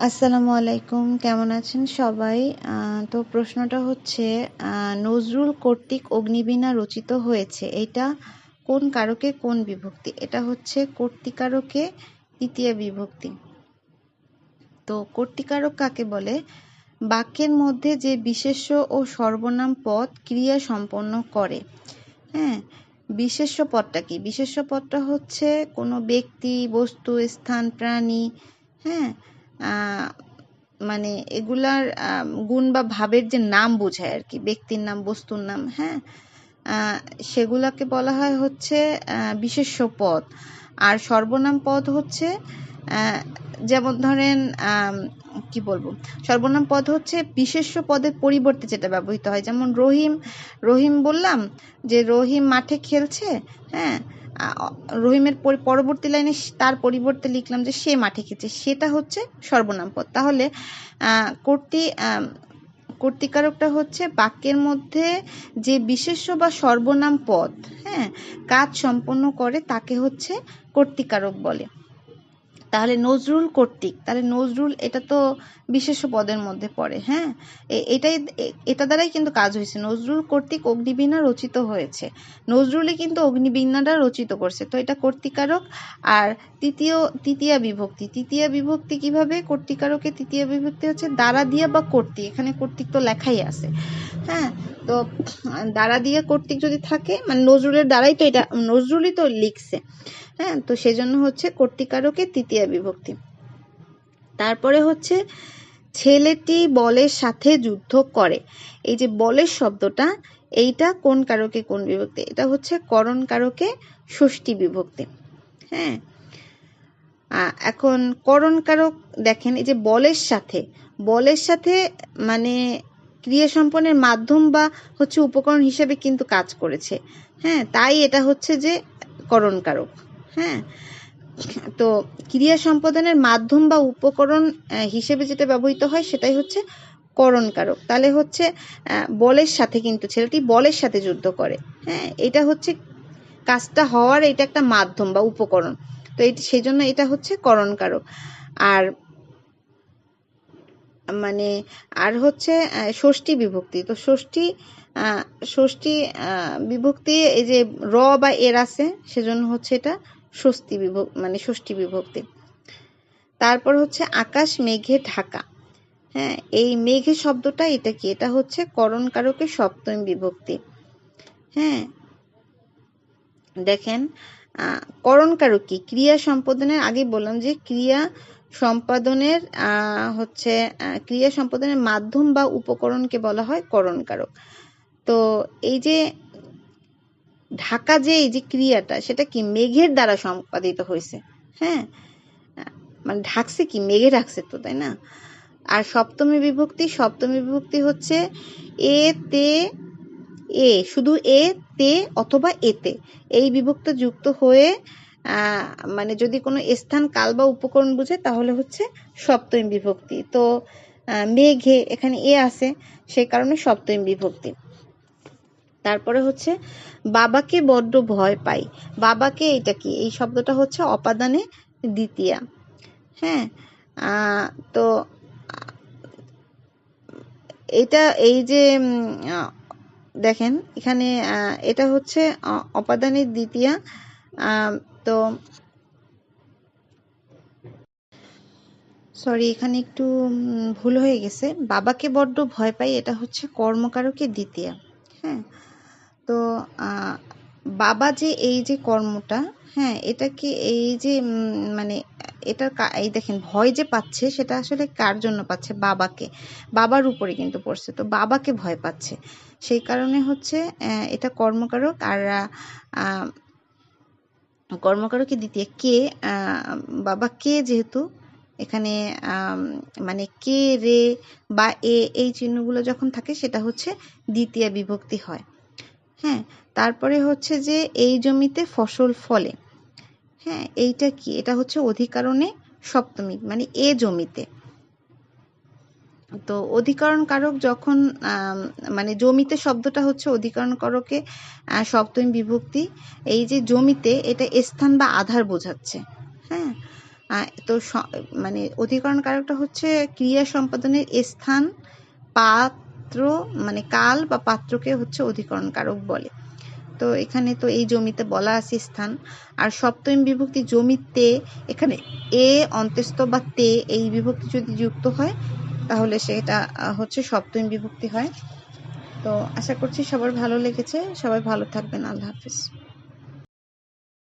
আসসালামু আলাইকুম, কেমন আছেন সবাই? তো প্রশ্নটা হচ্ছে নজরুল কর্তৃক অগ্নিবীণা রচিত হয়েছে, এটা কোন কারকে, কোন বিভক্তি? এটা হচ্ছে কর্তিকারকে তৃতীয় বিভক্তি। তো কর্তিকারক কাকে বলে? বাক্যের মধ্যে যে বিশেষ্য ও সর্বনাম পদ ক্রিয়া সম্পন্ন করে হ্যাঁ? বিশেষ্য পদটা কি? বিশেষ্য পদটা হচ্ছে কোনো ব্যক্তি, বস্তু, স্থান, প্রাণী হ্যাঁ? মানে এগুলার গুণ বা ভাবের যে নাম বোঝায় আর কি ব্যক্তির নাম বস্তুর নাম হ্যাঁ? সেগুলাকে বলা হয় হচ্ছে আহ, বিশেষ্য পদ। আর সর্বনাম পদ হচ্ছে যেমন ধরেন কি বলব? সর্বনাম পদ হচ্ছে বিশেষ্য পদের পরিবর্তে যেটা ব্যবহৃত হয়। যেমন রহিম রহিম বললাম যে রহিম মাঠে খেলছে হ্যাঁ? রহিমের পরবর্তী লাইনে তার পরিবর্তে লিখলাম যে সে মাঠে খেয়েছে সেটা হচ্ছে সর্বনাম পদ। তাহলে কর্তি কর্তৃকারকটা হচ্ছে বাক্যের মধ্যে যে বিশেষ্য বা সর্বনাম পদ হ্যাঁ কাজ সম্পন্ন করে তাকে হচ্ছে কর্তিকারক বলে। তাহলে নজরুল কর্তৃক, তাহলে নজরুল এটা তো বিশেষ পদের মধ্যে পড়ে হ্যাঁ? এটাই এটা দ্বারাই কিন্তু কাজ হয়েছে। নজরুল কর্তৃক অগ্নিবীণা রচিত হয়েছে। নজরুলই কিন্তু অগ্নিবীণাটা রচিত করছে। তো এটা কর্তৃকারক আর তৃতীয়, তৃতীয়া বিভক্তি। তৃতীয়া বিভক্তি কীভাবে? কর্তৃকারকের তৃতীয় বিভক্তি হচ্ছে দ্বারা দিয়া বা কর্তৃক। এখানে কর্তৃক তো লেখাই আছে। হ্যাঁ? তো, দ্বারা দিয়া কর্তৃক যদি থাকে মানে নজরুলের দ্বারাই তো এটা, নজরুলই তো লিখছে। হ্যাঁ তো সেজন্য হচ্ছে কর্তৃকারকের তৃতীয় বিভক্তি। তারপরে হচ্ছে, ছেলেটি বলের সাথে যুদ্ধ করে। এই যে বলের শব্দটা, এইটা কোন কারকে কোন বিভক্তি? এটা হচ্ছে করণ কারকে ষষ্ঠী বিভক্তি। হ্যাঁ এখন করণ কারক দেখেন, এই যে বলের সাথে বলের সাথে মানে ক্রিয়া সম্পন্নের মাধ্যম বা হচ্ছে উপকরণ হিসেবে কিন্তু কাজ করেছে। হ্যাঁ তাই এটা হচ্ছে যে করণ কারক। হ্যাঁ? তো ক্রিয়া সম্পাদনের মাধ্যম বা উপকরণ হিসেবে যেটা ব্যবহৃত হয় সেটাই হচ্ছে করণকারক। তাহলে হচ্ছে বলের সাথে কিন্তু ছেলেটি বলের সাথে যুদ্ধ করে হ্যাঁ? এটা হচ্ছে কাজটা হওয়ার এটা একটা মাধ্যম বা উপকরণ। তো এই সেই জন্য এটা হচ্ছে করণকারক। আর মানে আর হচ্ছে ষষ্ঠী বিভক্তি। তো ষষ্ঠী ষষ্ঠী বিভক্তি, এই যে র বা এর আছে, সেজন্য হচ্ছে এটা ষষ্ঠী বিভক্তি মানে ষষ্ঠী বিভক্তি। তারপর হচ্ছে আকাশ, মেঘে, ঢাকা। হ্যাঁ এই মেঘে শব্দটা এটা কি? এটা হচ্ছে করণ কারকের সপ্তমী বিভক্তি। হ্যাঁ দেখেন করণ কারক কি? ক্রিয়া সম্পাদনের আগে বললাম যে ক্রিয়া সম্পাদনের হচ্ছে ক্রিয়া সম্পাদনের মাধ্যম বা উপকরণকে বলা হয় করণ কারক তো এই যে ঢাকা যে এই যে ক্রিয়াটা, সেটা কি মেঘের দ্বারা সম্পাদিত হয়েছে? হ্যাঁ? মানে ঢাকছে কি? মেঘে ঢাকছে তো, তাই না? আর সপ্তমী বিভক্তি সপ্তমী বিভক্তি হচ্ছে এ, তে, এ, শুধু এ, তে অথবা এতে। এই বিভক্ত যুক্ত হয়ে মানে যদি কোনো স্থান, কাল বা উপকরণ বুঝে, তাহলে হচ্ছে সপ্তমী বিভক্তি। তো মেঘে এখানে এ আছে সেই কারণে সপ্তমী বিভক্তি। তারপরে হচ্ছে বাবাকে বড্ড ভয় পাই। বাবাকে এটা কি? এই শব্দটা হচ্ছে অপাদানে দ্বিতীয়া। হ্যাঁ তো, এটা এই যে দেখেন, এখানে এটা হচ্ছে অপাদানের দ্বিতীয়া তো, সরি, এখানে একটু ভুল হয়ে গেছে। বাবাকে বড্ড ভয় পাই, এটা হচ্ছে কর্মকারকের দ্বিতীয়া। হ্যাঁ তো বাবা যে এই যে কর্মটা হ্যাঁ এটাকে এই যে মানে এটা এই দেখেন, ভয় যে পাচ্ছে সেটা আসলে কার জন্য পাচ্ছে? বাবাকে। বাবার উপরে কিন্তু পড়ছে। তো বাবাকে ভয় পাচ্ছে। সেই কারণে হচ্ছে এটা কর্মকারক আর কর্মকারকে দ্বিতীয়। কে বাবা কে যেহেতু এখানে মানে কে, রে বা এ, এই চিহ্নগুলো যখন থাকে সেটা হচ্ছে দ্বিতীয় বিভক্তি হয়। হ্যাঁ তারপরে হচ্ছে যে এই জমিতে ফসল ফলে। হ্যাঁ এইটা কি? এটা হচ্ছে অধিকারণে সপ্তমী মানে এ জমিতে। তো অধিকরণ কারক যখন মানে জমিতে শব্দটা হচ্ছে অধিকরণ কারকে সপ্তমী বিভক্তি, এই যে জমিতে এটা স্থান বা আধার বোঝাচ্ছে। হ্যাঁ তো মানে অধিকরণ কারকটা হচ্ছে ক্রিয়া সম্পাদনের স্থান পাত্র মানে কাল বা পাত্রকে হচ্ছে অধিকরণ কারক বলে। তো এখানে তো এই জমিতে বলা আছে স্থান। আর সপ্তম বিভক্তি জমিতে এখানে এ অন্তস্থ বা তে এই বিভক্তি যদি যুক্ত হয়, তাহলে সেটা হচ্ছে সপ্তম বিভক্তি হয়। তো আশা করছি সবার ভালো লেগেছে। সবাই ভালো থাকবেন। আল্লাহ হাফিজ।